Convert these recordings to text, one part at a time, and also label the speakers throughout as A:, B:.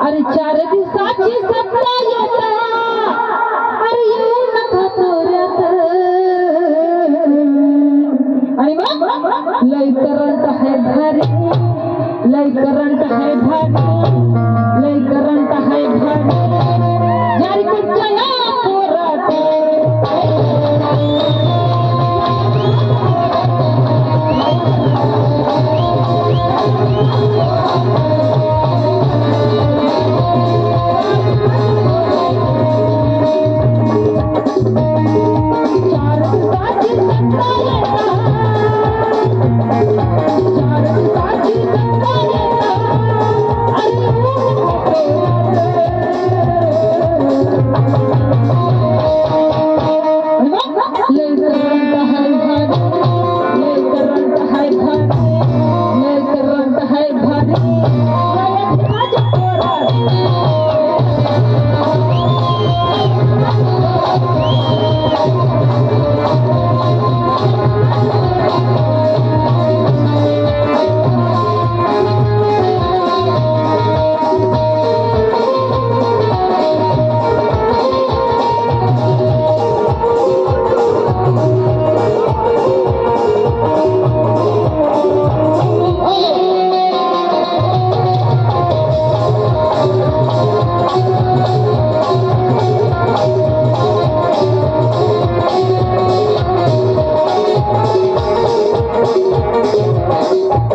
A: अरे चार दिवसाची सत्ता येता अरे येऊ नका तोऱ्यात आणि मग? लय करंट आहे भारी. लय करंट आहे भारी.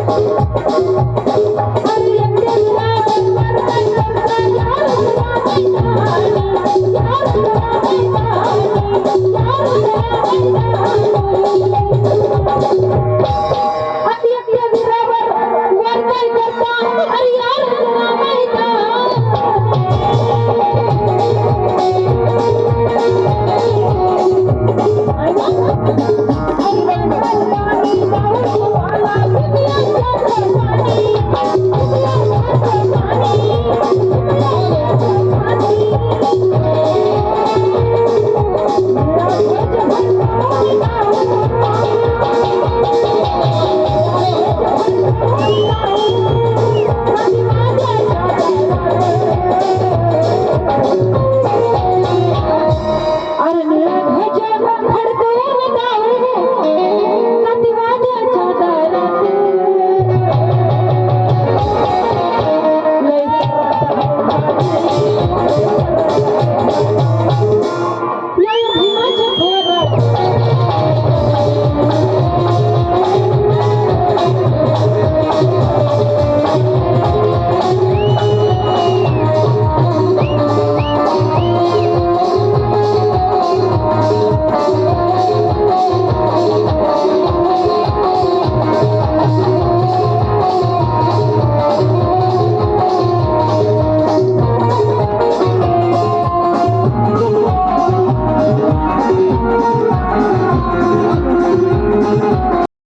A: Thank you. بھر کو